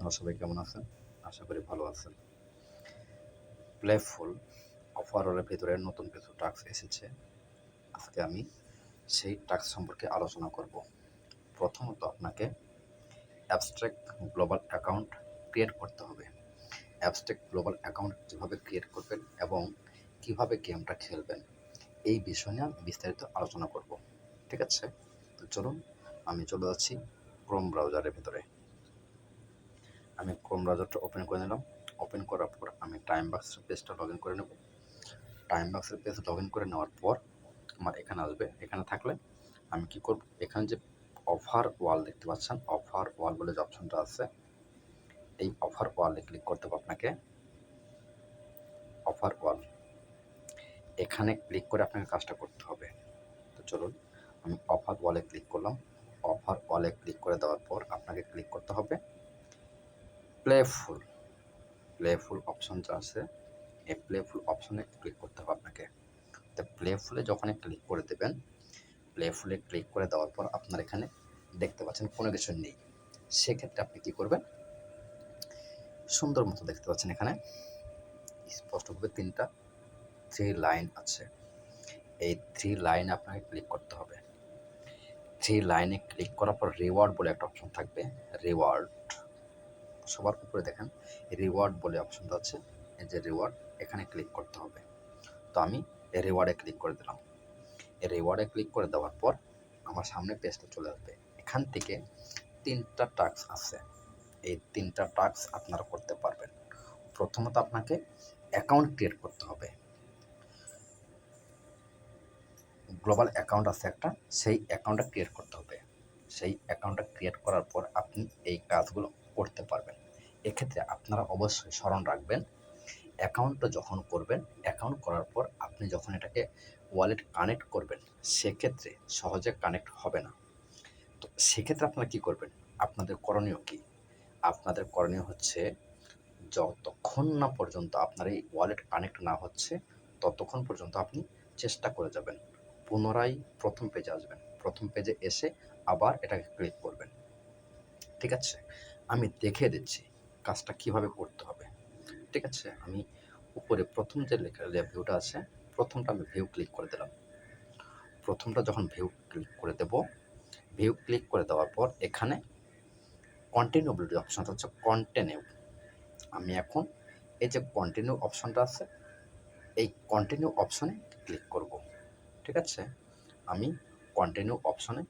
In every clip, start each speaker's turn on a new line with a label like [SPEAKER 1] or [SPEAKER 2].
[SPEAKER 1] আপনারা সবাই কেমন আছেন? আশা করি ভালো আছেন। প্লেফুল অফারের ভেতরে নতুন কিছু টাস্ক এসেছে। আজকে আমি সেই টাস্ক সম্পর্কে আলোচনা করব। প্রথমত আপনাকে অ্যাবস্ট্রাক্ট গ্লোবাল অ্যাকাউন্ট ক্রিয়েট করতে হবে। অ্যাবস্ট্রাক্ট গ্লোবাল অ্যাকাউন্ট কীভাবে ক্রিয়েট করবেন এবং কীভাবে গেমটা খেলবেন, এই বিষয় নিয়ে আমি বিস্তারিত আলোচনা করব। ঠিক আছে? তো চলুন, আমি চলে যাচ্ছি ক্রোম ব্রাউজারের ভিতরে। আমি ক্রোম ব্রাউজারটা ওপেন করে নিলাম। ওপেন করার পর আমি টাইম বাক্সের পেজটা লগ ইন করে নেব। টাইম বাক্সের পেজ লগ ইন করে নেওয়ার পর আমার এখানে আসবে। এখানে থাকলে আমি কি করব? এখানে যে অফার ওয়াল দেখতে পাচ্ছেন অফার ওয়াল বলে যে অপশনটা আছে, এই অফার ওয়ালে ক্লিক করতে হবে আপনাকে। অফার ওয়াল এখানে ক্লিক করে আপনাকে কাজটা করতে হবে। তো চলুন, আমি অফার ওয়ালে ক্লিক করলাম। অফার ওয়ালে ক্লিক করে দেওয়ার পর আপনাকে ক্লিক করতে হবে। প্লেফুল প্লেফুল অপশন যা আছে। এই প্লেফুল অপশনে ক্লিক করতে হবে আপনাকে। তো প্লেফুলে যখন ক্লিক করে দেবেন প্লেফুলে ক্লিক করে দেওয়ার পর আপনার এখানে দেখতে পাচ্ছেন কোনো কিছু নেই। সেক্ষেত্রে আপনি কী করবেন? সুন্দর মতো দেখতে পাচ্ছেন এখানে। স্পষ্টভাবে তিনটা থ্রি লাইন আছে। এই থ্রি লাইনে আপনাকে ক্লিক করতে হবে। থ্রি লাইনে ক্লিক করার পর রিওয়ার্ড বলে একটা অপশন থাকবে। রিওয়ার্ড সবার উপরে দেখেন রিওয়ার্ড বলে অপশনটা আছে এই যে রিওয়ার্ড এখানে ক্লিক করতে হবে। তো আমি রিওয়ার্ডে ক্লিক করে দিলাম। রিওয়ার্ডে ক্লিক করে দেওয়ার পর আমার সামনে পেজটা চলে আসবে। এখান থেকে তিনটা টাস্ক আছে। এই তিনটা টাস্ক আপনারা করতে পারবেন। প্রথমত আপনাকে অ্যাকাউন্ট ক্রিয়েট করতে হবে। গ্লোবাল অ্যাকাউন্ট আছে একটা, সেই অ্যাকাউন্টটা ক্রিয়েট করতে হবে। সেই অ্যাকাউন্টটা ক্রিয়েট করার পর আপনি এই কাজগুলো করতে পারবেন। এক্ষেত্রে আপনারা অবশ্যই স্মরণ রাখবেন। অ্যাকাউন্টটা যখন করবেন, অ্যাকাউন্ট করার পর আপনি যখন এটাকে ওয়ালেট কানেক্ট করবেন, সেক্ষেত্রে সহজে কানেক্ট হবে না। তো সেক্ষেত্রে আপনারা কী করবেন? আপনাদের করণীয় কী? আপনাদের করণীয় হচ্ছে, যতক্ষণ না পর্যন্ত আপনার এই ওয়ালেট কানেক্ট না হচ্ছে, ততক্ষণ পর্যন্ত আপনি চেষ্টা করে যাবেন। পুনরায় প্রথম পেজে আসবেন। প্রথম পেজে এসে আবার এটাকে ক্লিক করবেন। ঠিক আছে? আমি দেখে দিচ্ছি। কাজটা কীভাবে করতে হবে। ঠিক আছে? আমি উপরে প্রথম যে লেখা ভিউটা আছে, প্রথমটা আমি ভিউ ক্লিক করে দিলাম। প্রথমটা যখন ভিউ ক্লিক করে দেব ভিউ ক্লিক করে দেওয়ার পর এখানে কন্টিনিউ বলে যে অপশনটা হচ্ছে কন্টিনিউ আমি এখন এই যে কন্টিনিউ অপশানটা আছে, এই কন্টিনিউ অপশানে ক্লিক করব। ঠিক আছে? আমি কন্টিনিউ অপশনে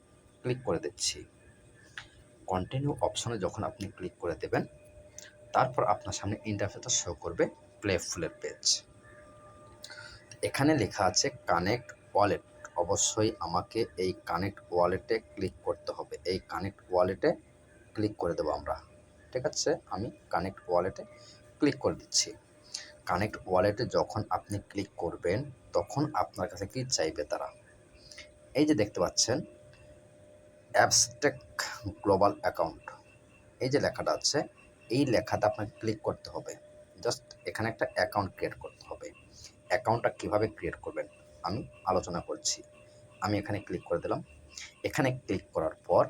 [SPEAKER 1] ক্লিক করে দিচ্ছি। কন্টিনিউ অপশানে যখন আপনি ক্লিক করে দেবেন তারপর আপনার সামনে ইন্টারফেসটা শো করবে প্লে ফুলের পেজ এখানে লেখা আছে কানেক্ট ওয়ালেট অবশ্যই আমাকে এই কানেক্ট ওয়ালেটে ক্লিক করতে হবে। এই কানেক্ট ওয়ালেটে ক্লিক করে দেবো আমরা। ঠিক আছে? আমি কানেক্ট ওয়ালেটে ক্লিক করে দিচ্ছি। কানেক্ট ওয়ালেটে যখন আপনি ক্লিক করবেন, তখন আপনার কাছে কি চাইবে তারা? এই যে দেখতে পাচ্ছেন অ্যাবস্টেক গ্লোবাল অ্যাকাউন্ট এই যে লেখাটা আছে এই লেখাতে আপনাকে ক্লিক করতে হবে। জাস্ট এখানে একটা অ্যাকাউন্ট ক্রিয়েট করতে হবে। অ্যাকাউন্টটা কীভাবে ক্রিয়েট করবেন? আমি আলোচনা করছি। আমি এখানে ক্লিক করে দিলাম। এখানে ক্লিক করার পর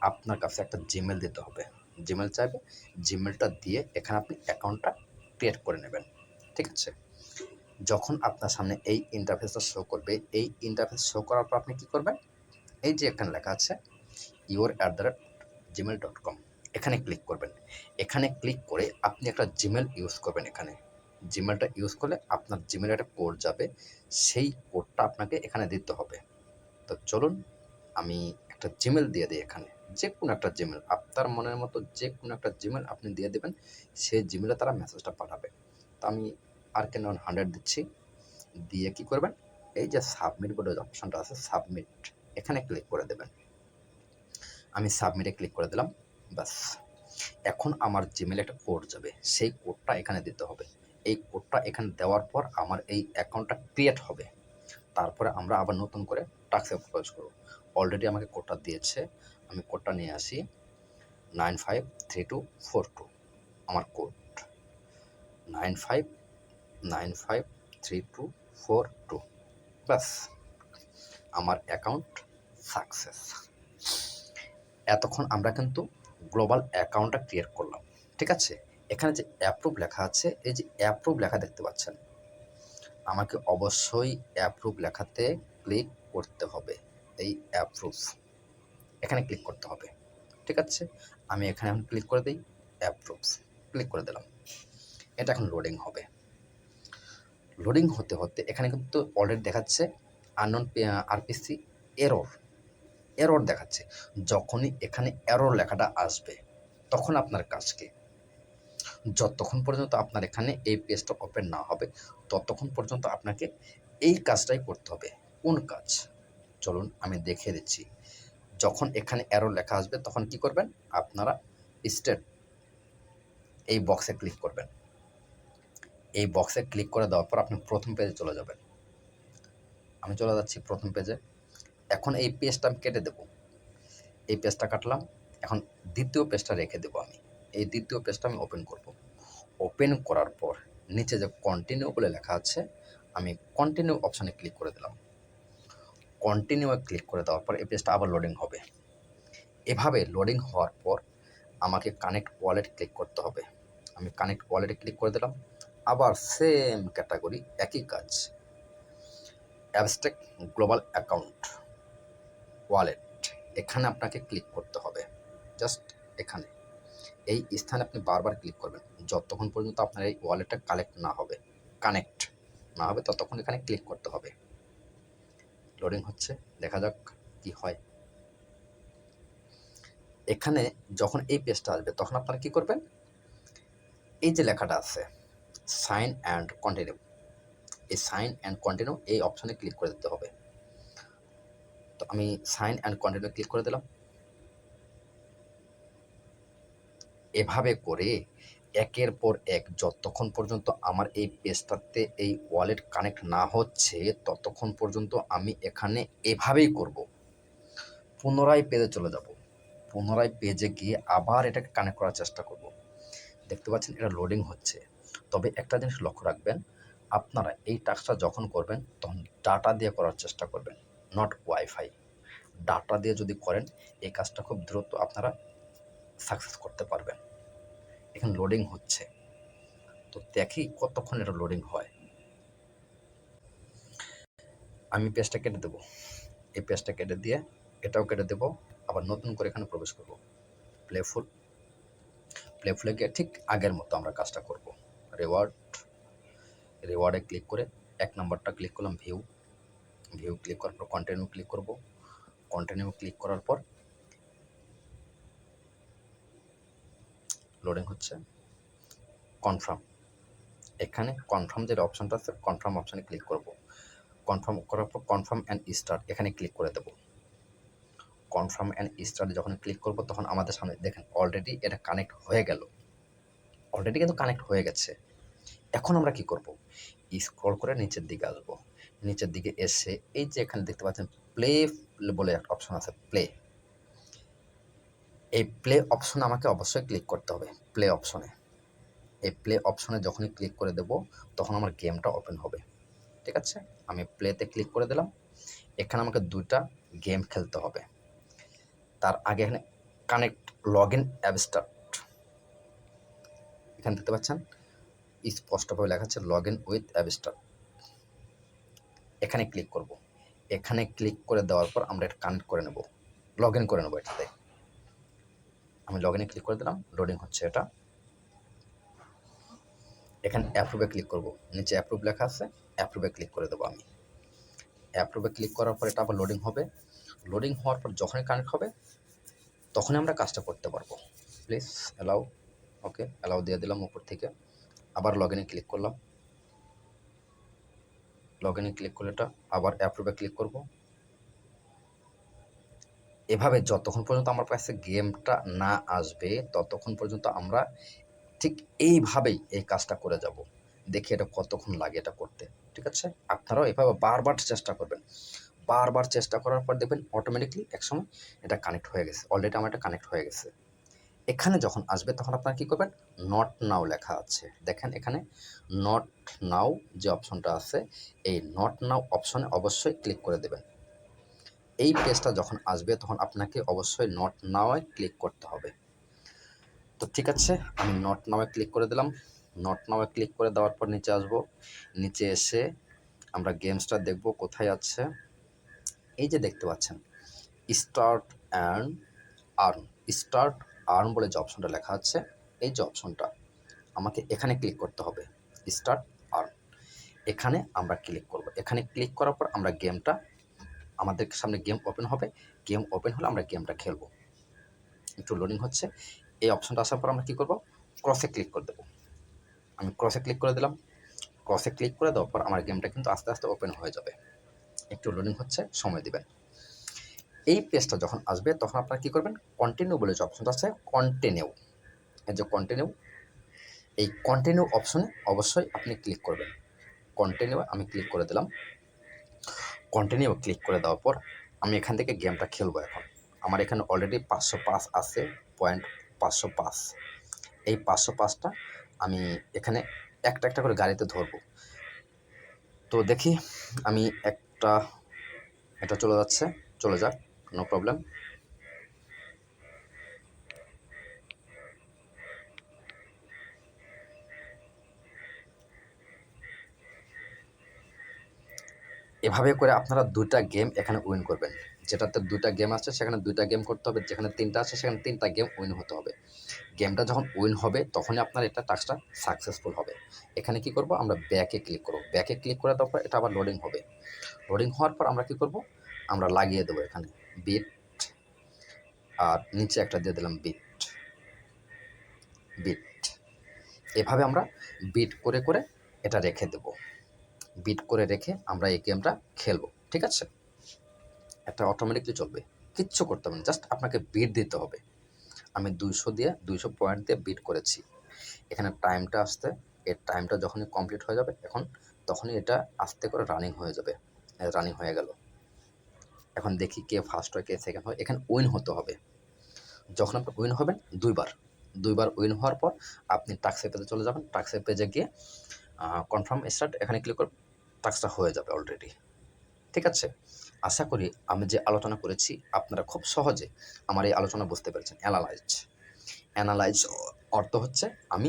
[SPEAKER 1] আপনার কাছে একটা জিমেল দিতে হবে। জিমেল চাইবে? জিমেলটা দিয়ে এখানে আপনি অ্যাকাউন্টটা ক্রিয়েট করে নেবেন। ঠিক আছে? যখন আপনার সামনে এই ইন্টারফেসটা শো করবে, এই ইন্টারফেস শো করার পর আপনি কী করবেন? এই যে এখানে লেখা আছে your at the rate Gmail dot com এখানে ক্লিক করবেন। এখানে ক্লিক করে আপনি একটা জিমেল ইউজ করবেন এখানে। জিমেলটা ইউজ করলে আপনার জিমেলে একটা কোড যাবে। সেই কোডটা আপনাকে এখানে দিতে হবে। তো চলুন আমি একটা জিমেল দিয়ে দিই এখানে। যে কোনো একটা জিমেল আপনার মনের মতো যে কোনো একটা জিমেল আপনি দিয়ে দেবেন সেই জিমেলে তারা মেসেজটা পাঠাবে। তো আমি আর কেন হান্ড্রেড দিচ্ছি? দিয়ে কি করবেন? এই যে সাবমিট বলে অপশানটা আছে সাবমিট এখানে ক্লিক করে দেবেন। আমি সাবমিটে ক্লিক করে দিলাম। ব্যাস। এখন আমার জিমেলে একটা কোড যাবে। সেই কোডটা এখানে দিতে হবে। এই কোডটা এখানে দেওয়ার পর আমার এই অ্যাকাউন্টটা ক্রিয়েট হবে। তারপরে আমরা আবার নতুন করে টাক্সে প্রবেশ করব। অলরেডি আমাকে কোডটা দিয়েছে। আমি কোডটা নিয়ে আসি। Nine five three two four two আমার code nine five nine five three two four two ব্যাস। আমার অ্যাকাউন্ট সাকসেস এতক্ষণ আমরা কিন্তু গ্লোবাল অ্যাকাউন্টটা ক্রিয়েট করলাম, ঠিক আছে? এখানে যে অ্যাপ্রুভ লেখা আছে, এই যে অ্যাপ্রুভ লেখা দেখতে পাচ্ছেন। আমাকে অবশ্যই অ্যাপ্রুভ লেখাতে ক্লিক করতে হবে, এই অ্যাপ্রুভ এখানে ক্লিক করতে হবে, ঠিক আছে? আমি এখানে এখন ক্লিক করে দিই অ্যাপ্রুভ ক্লিক করে দিলাম। এটা এখন লোডিং হবে। লোডিং হতে হতে এখানে কিন্তু অলরেডি দেখাচ্ছে আননোন আরপিসি এরর এরর দেখাচ্ছে। যখনই এখানে এরর লেখাটা আসবে, তখন আপনার কাজকে যতক্ষণ পর্যন্ত আপনার এখানে এই পেজটা ওপেন না হবে, ততক্ষণ পর্যন্ত আপনাকে এই কাজটাই করতে হবে। কোন কাজ? চলুন আমি দেখিয়ে দিচ্ছি। যখন এখানে অ্যারো লেখা আসবে, তখন কি করবেন? আপনারা স্টেট এই বক্সে ক্লিক করবেন। এই বক্সে ক্লিক করে দেওয়ার পর আপনি প্রথম পেজে চলে যাবেন। আমি চলে যাচ্ছি প্রথম পেজে এখন এই পেজটা আমি কেটে দেব। এই পেজটা কাটলাম। এখন দ্বিতীয় পেজটা রেখে দেবো আমি। এই দ্বিতীয় পেজটা আমি ওপেন করব। ওপেন করার পর নিচে যে কন্টিনিউ বলে লেখা আছে, আমি কন্টিনিউ অপশানে ক্লিক করে দিলাম। কন্টিনিউ ক্লিক করে দেওয়ার পর এই পেজটা আবার লোডিং হবে। এভাবে লোডিং হওয়ার পর আমাকে কানেক্ট ওয়ালেট ক্লিক করতে হবে। আমি কানেক্ট ওয়ালেটে ক্লিক করে দিলাম। আবার সেম ক্যাটাগরি একই কাজ। অ্যাবস্ট্রাক্ট গ্লোবাল অ্যাকাউন্ট ওয়ালেট এখানে আপনাকে ক্লিক করতে হবে। জাস্ট এখানে। এই স্থানে আপনি বারবার ক্লিক করবেন। যতক্ষণ পর্যন্ত আপনার এই ওয়ালেটটা কালেক্ট না হবে কানেক্ট না হবে, ততক্ষণ এখানে ক্লিক করতে হবে। লোডিং হচ্ছে, দেখা যাক কি হয়। এখানে যখন এই পেজটা আসবে, তখন আপনারা কি করবেন? এই যে লেখাটা আছে সাইন অ্যান্ড কন্টিনিউ এই সাইন অ্যান্ড কন্টিনিউ এই অপশানে ক্লিক করে দিতে হবে। তো আমি সাইন অ্যান্ড কন্টিনিউ ক্লিক করে দিলাম। এভাবে করে একের পর এক যতক্ষণ পর্যন্ত আমার এই পেজটাতে এই ওয়ালেট কানেক্ট না হচ্ছে, ততক্ষণ পর্যন্ত আমি এখানে এভাবেই করব। পুনরায় পেজে চলে যাব। পুনরায় পেজে গিয়ে আবার এটাকে কানেক্ট করার চেষ্টা করব। দেখতে পাচ্ছেন এটা লোডিং হচ্ছে। তবে একটা জিনিস লক্ষ্য রাখবেন, আপনারা এই টাস্কটা যখন করবেন, তখন ডাটা দিয়ে করার চেষ্টা করবেন। নট ওয়াইফাই ডাটা দিয়ে যদি করেন, এই কাজটা খুব দ্রুত আপনারা সাকসেস করতে পারবেন। এখানে লোডিং হচ্ছে। তো দেখি কতক্ষণ এটা লোডিং হয়। আমি পেজটা কেটে দেবো। এই পেজটা কেটে দিয়ে এটাও কেটে দেবো। আবার নতুন করে এখানে প্রবেশ করব। প্লেফুল প্লেফুলে গিয়ে ঠিক আগের মতো আমরা কাজটা করব। রেওয়ার্ড রেওয়ার্ডে ক্লিক করে এক নম্বরটা ক্লিক করলাম ভিউ ভিউ ক্লিক করার পর কন্টিনিউ ক্লিক করব। কন্টিনিউ ক্লিক করার পর লোডিং হচ্ছে। কনফার্ম এখানে কনফার্ম যে অপশানটা আছে কনফার্ম অপশানে ক্লিক করব। কনফার্ম করার পর কনফার্ম অ্যান্ড স্টার্ট এখানে ক্লিক করে দেব। কনফার্ম অ্যান্ড স্টার্টে যখন ক্লিক করব, তখন আমাদের সামনে দেখেন অলরেডি এটা কানেক্ট হয়ে গেল। অলরেডি কিন্তু কানেক্ট হয়ে গেছে। এখন আমরা কি করব? স্ক্রল করে নিচের দিকে আসব। নিচের দিকে এসে এই যে এখানে দেখতে পাচ্ছেন প্লে বলে একটা অপশন আছে প্লে এই প্লে অপশনে আমাকে অবশ্যই ক্লিক করতে হবে প্লে অপশনে এই প্লে অপশনে যখনই ক্লিক করে দেব, তখন আমার গেমটা ওপেন হবে। ঠিক আছে? আমি প্লেতে ক্লিক করে দিলাম। এখানে আমাকে দুইটা গেম খেলতে হবে। তার আগে এখানে কানেক্ট লগ ইন অ্যাবস্টার্ট এখানে দেখতে পাচ্ছেন, স্পষ্টভাবে লেখা আছে লগ ইন উইথ অ্যাবস্টার্ট এখানে ক্লিক করব। এখানে ক্লিক করে দেওয়ার পর আমরা এটা কানেক্ট করে নেব। লগ ইন করে নেব এটাতে। আমি লগ ইনে ক্লিক করে দিলাম লোডিং হচ্ছে এটা। এখানে অ্যাপ্রুভে ক্লিক করব। নিচে অ্যাপ্রুভ লেখা আছে অ্যাপ্রুভে ক্লিক করে দেবো আমি। অ্যাপ্রুভে ক্লিক করার পর এটা আবার লোডিং হবে। লোডিং হওয়ার পর যখনই কানেক্ট হবে, তখনই আমরা কাজটা করতে পারব। প্লিজ অ্যালাউ ওকে অ্যালাউ দিয়ে দিলাম উপর থেকে। আবার লগ ইনে ক্লিক করলাম। লগ ইনে ক্লিক করলে এটা আবার অ্যাপ্রুভে ক্লিক করব। এভাবে যতক্ষণ পর্যন্ত আমার কাছে গেমটা না আসবে, ততক্ষণ পর্যন্ত আমরা ঠিক এইভাবেই এই কাজটা করে যাব। দেখি এটা কতক্ষণ লাগে এটা করতে, ঠিক আছে? আপনারাও এভাবে বারবার চেষ্টা করবেন। বারবার চেষ্টা করার পর দেখবেন অটোমেটিকলি একসময় এটা কানেক্ট হয়ে গেছে অলরেডি আমার এটা কানেক্ট হয়ে গেছে। এখানে যখন আসবে, তখন আপনারা কী করবেন? নট নাও লেখা আছে। দেখেন এখানে নট নাও যে অপশনটা আছে, এই নট নাও অপশনে অবশ্যই ক্লিক করে দেবেন। এই পেজটা যখন আসবে, তখন আপনাকে অবশ্যই নট নাওয়ে ক্লিক করতে হবে। তো ঠিক আছে, আমি নট নামে ক্লিক করে দিলাম। নট নামে ক্লিক করে দেওয়ার পর নিচে আসব। নিচে এসে আমরা গেমসটা দেখব কোথায় আছে। এই যে দেখতে পাচ্ছেন start and earn start earn বলে যে অপশনটা লেখা আছে, এই যে অপশনটা আমাকে এখানে ক্লিক করতে হবে স্টার্ট আর্ন এখানে আমরা ক্লিক করব। এখানে ক্লিক করার পর আমরা গেমটা আমাদের সামনে গেম ওপেন হবে। গেম ওপেন হলে আমরা গেমটা খেলব। একটু লোডিং হচ্ছে। এই অপশনটা আসার পর আমরা কী করব? ক্রসে ক্লিক করে দেবো। আমি ক্রসে ক্লিক করে দিলাম। ক্রসে ক্লিক করে দেওয়ার পর আমার গেমটা কিন্তু আস্তে আস্তে ওপেন হয়ে যাবে। একটু লোডিং হচ্ছে, সময় দিবেন। এই পেজটা যখন আসবে, তখন আপনারা কী করবেন? কন্টিনিউ বলে যে অপশনটা আছে কন্টিনিউ এই যে কন্টিনিউ এই কন্টিনিউ অপশনে অবশ্যই আপনি ক্লিক করবেন। কন্টিনিউ আমি ক্লিক করে দিলাম। কন্টিনিউ ক্লিক করে দেওয়ার পর আমি এখান থেকে গেমটা খেলব এখন। আমার এখানে অলরেডি পাঁচশো পাঁচ আছে পয়েন্ট পাঁচশো পাঁচ। এই পাঁচশো পাঁচটা আমি এখানে একটা একটা করে গাড়িতে ধরবো। তো দেখি, আমি একটা, এটা চলে যাচ্ছে, চলে যাক। নো প্রবলেম এভাবে করে আপনারা দুটা গেম এখানে উইন করবেন। যেটাতে দুইটা গেম আছে, সেখানে দুইটা গেম করতে হবে, যেখানে তিনটা আছে, সেখানে তিনটা গেম উইন হতে হবে। গেমটা যখন উইন হবে, তখনই আপনার এটা টাস্কটা সাকসেসফুল হবে। এখানে কি করব? আমরা ব্যাকে ক্লিক করব। ব্যাকে ক্লিক করে দেওয়ার পর এটা আবার লোডিং হবে। লোডিং হওয়ার পর আমরা কি করব? আমরা লাগিয়ে দেবো এখানে। বিট আর নিচে একটা দিয়ে দিলাম বিট বিট এভাবে আমরা বিট করে করে এটা রেখে দেব। বিট করে রেখে আমরা এই গেমটা খেলব, ঠিক আছে? এটা অটোমেটিকলি চলবে, কিচ্ছু করতে হবে না জাস্ট আপনাকে বিট দিতে হবে। আমি দুইশো দিয়ে, দুইশো পয়েন্ট দিয়ে বিট করেছি। এখানে টাইমটা আসতে এর টাইমটা যখনই কমপ্লিট হয়ে যাবে, এখন তখনই এটা আস্তে করে রানিং হয়ে যাবে রানিং হয়ে গেল। এখন দেখি কে ফার্স্ট হয়, কে সেকেন্ড হয়। এখানে উইন হতে হবে। যখন আপনি উইন হবেন, দুইবার। দুইবার উইন হওয়ার পর আপনি টাক্সের পেজে চলে যাবেন। টাক্সের পেজে গিয়ে কনফার্ম স্টার্ট এখানে ক্লিক করে টাক্সটা হয়ে যাবে অলরেডি ঠিক আছে? আশা করি আমি যে আলোচনা করেছি, আপনারা খুব সহজে আমার এই আলোচনা বুঝতে পেরেছেন। অ্যানালাইজ অ্যানালাইজ অর্থ হচ্ছে, আমি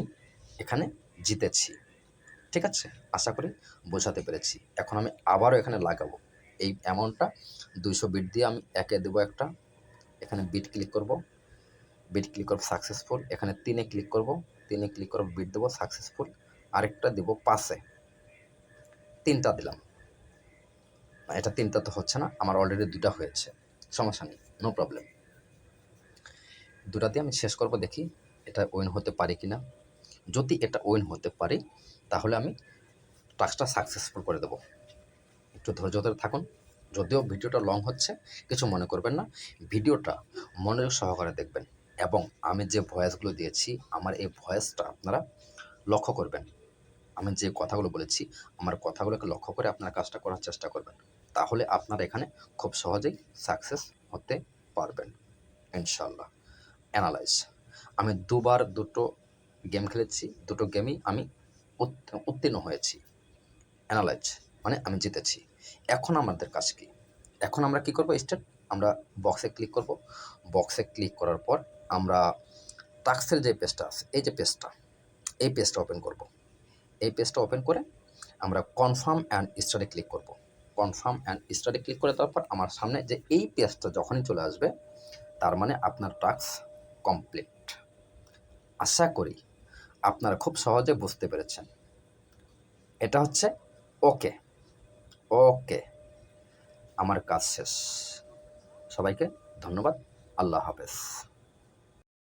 [SPEAKER 1] এখানে জিতেছি। ঠিক আছে? আশা করি বোঝাতে পেরেছি। এখন আমি আবারও এখানে লাগাবো। এই অ্যামাউন্টটা দুইশো বিট দিয়ে আমি একে দেবো একটা। এখানে বিট ক্লিক করব। বিট ক্লিক করব সাকসেসফুল এখানে তিনে ক্লিক করব। তিনে ক্লিক করব বিট দেবো সাকসেসফুল আরেকটা দেবো পাশে তিনটা দিলাম। এটা তিনটা তো হচ্ছে না, আমার অলরেডি দুটা হয়েছে। সমস্যা নেই নো প্রবলেম দুটা দিয়ে আমি শেষ করব, দেখি এটা উইন হতে পারি কি না যদি এটা উইন হতে পারি, তাহলে আমি টাস্কটা সাকসেসফুল করে দেবো। একটু ধৈর্য ধরে থাকুন। যদিও ভিডিওটা লং হচ্ছে, কিছু মনে করবেন না। ভিডিওটা মনোযোগ সহকারে দেখবেন এবং আমি যে ভয়েসগুলো দিয়েছি, আমার এই ভয়েসটা আপনারা লক্ষ্য করবেন। আমি যে কথাগুলো বলেছি, আমার কথাগুলোকে লক্ষ্য করে আপনারা কাজটা করার চেষ্টা করবেন। তাহলে আপনারা এখানে খুব সহজেই সাকসেস হতে পারবেন ইনশাল্লাহ অ্যানালাইজ আমি দুবার দুটো গেম খেলেছি, দুটো গেমই আমি উত্তীর্ণ হয়েছি। অ্যানালাইজ মানে আমি জিতেছি। এখন আমাদের কাজ কি? এখন আমরা কি করব স্টার্ট আমরা বক্সে ক্লিক করব। বক্সে ক্লিক করার পর আমরা টাক্সের যে পেজটা আছে, এই যে পেজটা এই পেজটা ওপেন করব। এই পেজটা ওপেন করে আমরা কনফার্ম অ্যান্ড স্টাডি ক্লিক করব। কনফার্ম অ্যান্ড স্টাডি ক্লিক করে দেওয়ার পর আমার সামনে যে এই পেজটা যখনই চলে আসবে, তার মানে আপনার টাস্ক কমপ্লিট আশা করি আপনারা খুব সহজে বুঝতে পেরেছেন। এটা হচ্ছে ওকে ওকে। আমার কাজ শেষ। সবাইকে ধন্যবাদ। আল্লাহ হাফেজ।